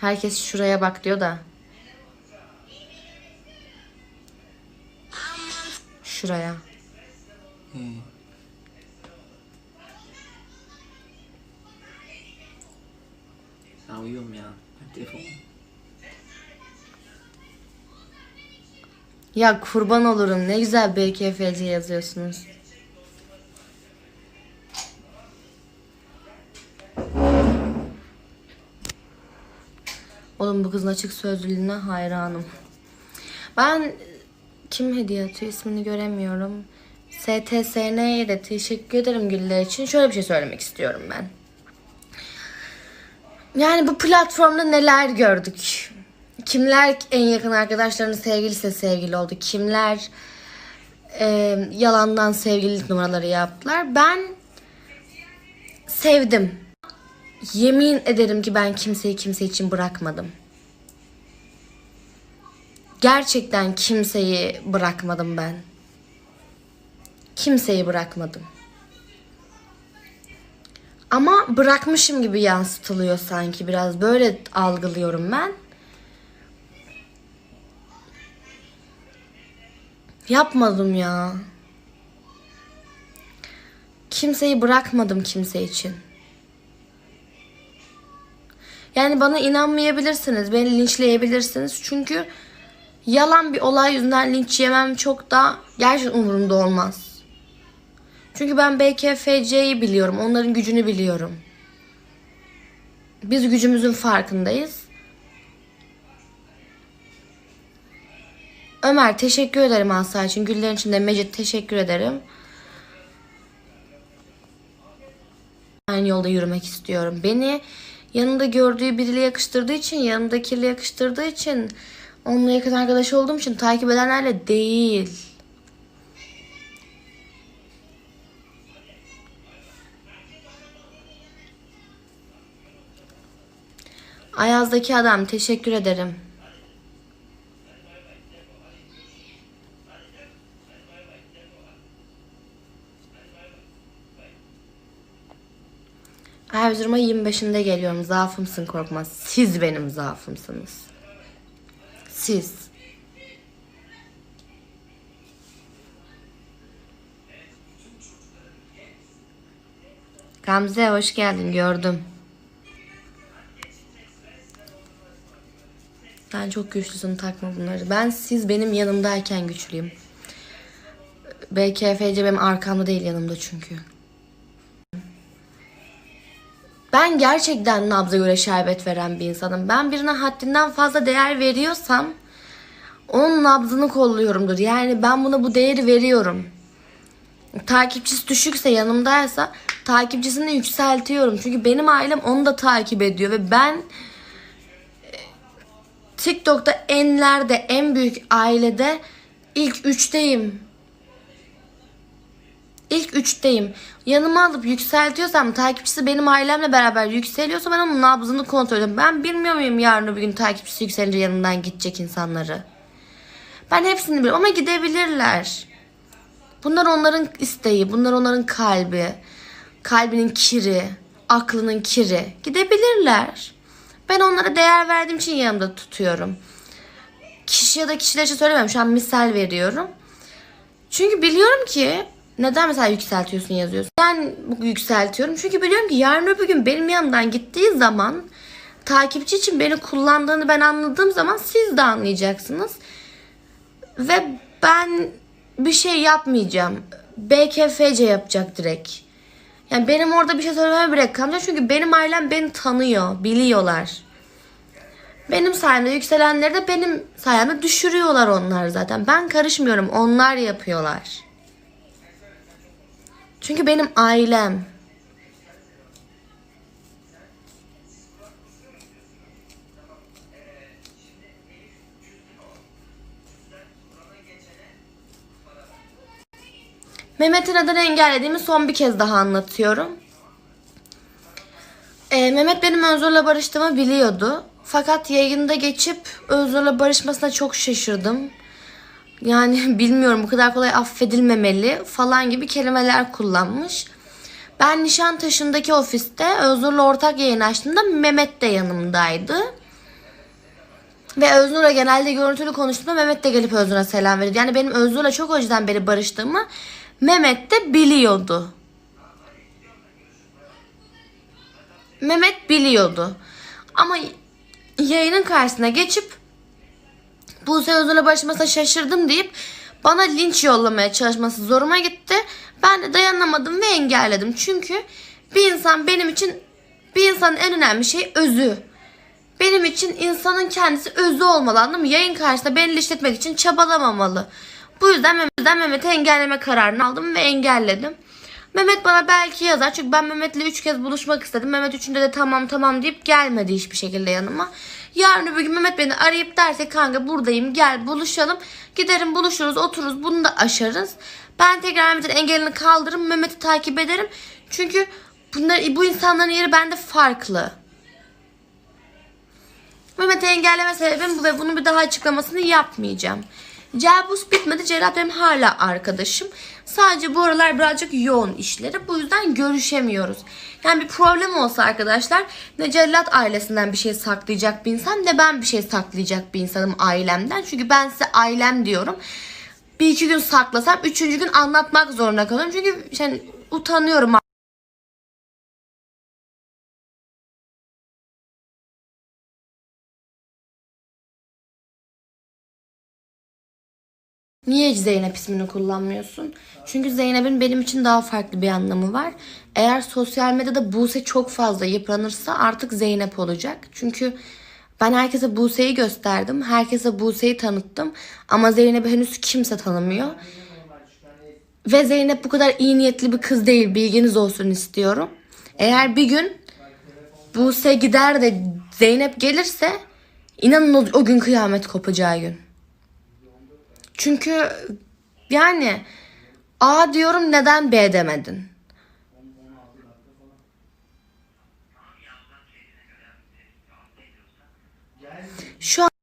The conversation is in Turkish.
Herkes şuraya bak diyor da. Şuraya. Ben uyuyorum ya. Telefon. Ya kurban olurum ne güzel BKFC yazıyorsunuz. Oğlum bu kızın açık sözlülüğüne hayranım. Ben kim hediye atıyor ismini göremiyorum. STSN'ye de teşekkür ederim güller için. Şöyle bir şey söylemek istiyorum ben. Yani bu platformda neler gördük? Kimler en yakın arkadaşlarının sevgilisi sevgili oldu? Kimler e, yalandan sevgililik numaraları yaptılar? Ben sevdim. Yemin ederim ki ben kimseyi kimse için bırakmadım. Gerçekten kimseyi bırakmadım ben. Kimseyi bırakmadım. Ama bırakmışım gibi yansıtılıyor sanki biraz. Böyle algılıyorum ben. Yapmadım ya. Kimseyi bırakmadım kimse için. Yani bana inanmayabilirsiniz, beni linçleyebilirsiniz. Çünkü yalan bir olay yüzünden linç yemem çok da gerçekten umurumda olmaz. Çünkü ben BKFC'yi biliyorum, onların gücünü biliyorum. Biz gücümüzün farkındayız. Ömer teşekkür ederim Asla için. Güllerin içinde Mecit teşekkür ederim. Aynı yolda yürümek istiyorum. Beni yanında gördüğü biriyle yakıştırdığı için, yanındakiyle yakıştırdığı için, onunla yakın arkadaş olduğum için takip edenlerle değil. Ayaz'daki adam teşekkür ederim. Erzurum'a 25'inde geliyorum. Zaafımsın korkma. Siz benim zaafımsınız. Siz. Gamze hoş geldin gördüm. Sen çok güçlüsün takma bunları. Ben siz benim yanımdayken güçlüyüm. BKFC benim arkamda değil yanımda çünkü. Ben gerçekten nabza göre şerbet veren bir insanım. Ben birine haddinden fazla değer veriyorsam onun nabzını kolluyorumdur. Yani ben buna bu değeri veriyorum. Takipçisi düşükse yanımdaysa takipçisini yükseltiyorum. Çünkü benim ailem onu da takip ediyor ve ben e, TikTok'ta enlerde en büyük ailede ilk üçteyim. İlk üçteyim. Yanıma alıp yükseltiyorsam takipçisi benim ailemle beraber yükseliyorsa ben onun nabzını kontrol ediyorum. Ben bilmiyor muyum yarın bir gün takipçisi yükselince yanımdan gidecek insanları? Ben hepsini biliyorum ama gidebilirler. Bunlar onların isteği, bunlar onların kalbi. Kalbinin kiri, aklının kiri. Gidebilirler. Ben onlara değer verdiğim için yanımda tutuyorum. Kişi ya da kişiler için söylemiyorum. Şu an misal veriyorum. Çünkü biliyorum ki neden mesela yükseltiyorsun yazıyorsun. Ben yükseltiyorum çünkü biliyorum ki yarın öbür gün benim yanımdan gittiği zaman takipçi için beni kullandığını ben anladığım zaman siz de anlayacaksınız. Ve ben bir şey yapmayacağım. BKFC yapacak direkt. Yani benim orada bir şey söylememe bile kalmayacak. Çünkü benim ailem beni tanıyor. Biliyorlar. Benim sayemde yükselenleri de benim sayemde düşürüyorlar onlar zaten. Ben karışmıyorum. Onlar yapıyorlar. Çünkü benim ailem. Mehmet'i neden engellediğimi son bir kez daha anlatıyorum. Ee, Mehmet benim Özgür'le barıştığımı biliyordu. Fakat yayında geçip Özgür'le barışmasına çok şaşırdım. Yani bilmiyorum bu kadar kolay affedilmemeli falan gibi kelimeler kullanmış. Ben Nişantaşı'ndaki ofiste Özgür'le ortak yayın açtığımda Mehmet de yanımdaydı. Ve Öznur'la genelde görüntülü konuştuğumda Mehmet de gelip Öznur'a selam veriyordu. Yani benim Öznur'la çok önceden beri barıştığımı Mehmet de biliyordu. Mehmet biliyordu. Ama yayının karşısına geçip Buse Özür'le barışmasına şaşırdım deyip bana linç yollamaya çalışması zoruma gitti. Ben de dayanamadım ve engelledim. Çünkü bir insan benim için bir insanın en önemli şey özü. Benim için insanın kendisi özü olmalı anladın mı? Yayın karşısında beni işletmek için çabalamamalı. Bu yüzden Mehmet'ten Mehmet'i engelleme kararını aldım ve engelledim. Mehmet bana belki yazar çünkü ben Mehmet'le üç kez buluşmak istedim. Mehmet üçünde de tamam tamam deyip gelmedi hiçbir şekilde yanıma. Yarın öbür gün Mehmet beni arayıp derse kanka buradayım gel buluşalım. Giderim buluşuruz otururuz bunu da aşarız. Ben tekrar Mehmet'in engelini kaldırırım Mehmet'i takip ederim. Çünkü bunlar, bu insanların yeri bende farklı. Mehmet'i engelleme sebebim bu ve bunun bir daha açıklamasını yapmayacağım. Celbus bitmedi. Celat benim hala arkadaşım. Sadece bu aralar birazcık yoğun işleri. Bu yüzden görüşemiyoruz. Yani bir problem olsa arkadaşlar ne Cellat ailesinden bir şey saklayacak bir insan ne ben bir şey saklayacak bir insanım ailemden. Çünkü ben size ailem diyorum. Bir iki gün saklasam üçüncü gün anlatmak zorunda kalıyorum. Çünkü yani utanıyorum Niye Zeynep ismini kullanmıyorsun? Çünkü Zeynep'in benim için daha farklı bir anlamı var. Eğer sosyal medyada Buse çok fazla yıpranırsa artık Zeynep olacak. Çünkü ben herkese Buse'yi gösterdim. Herkese Buse'yi tanıttım. Ama Zeynep'i henüz kimse tanımıyor. Ve Zeynep bu kadar iyi niyetli bir kız değil. Bilginiz olsun istiyorum. Eğer bir gün Buse gider de Zeynep gelirse inanın o, o gün kıyamet kopacağı gün. Çünkü yani A diyorum neden B demedin? Şu an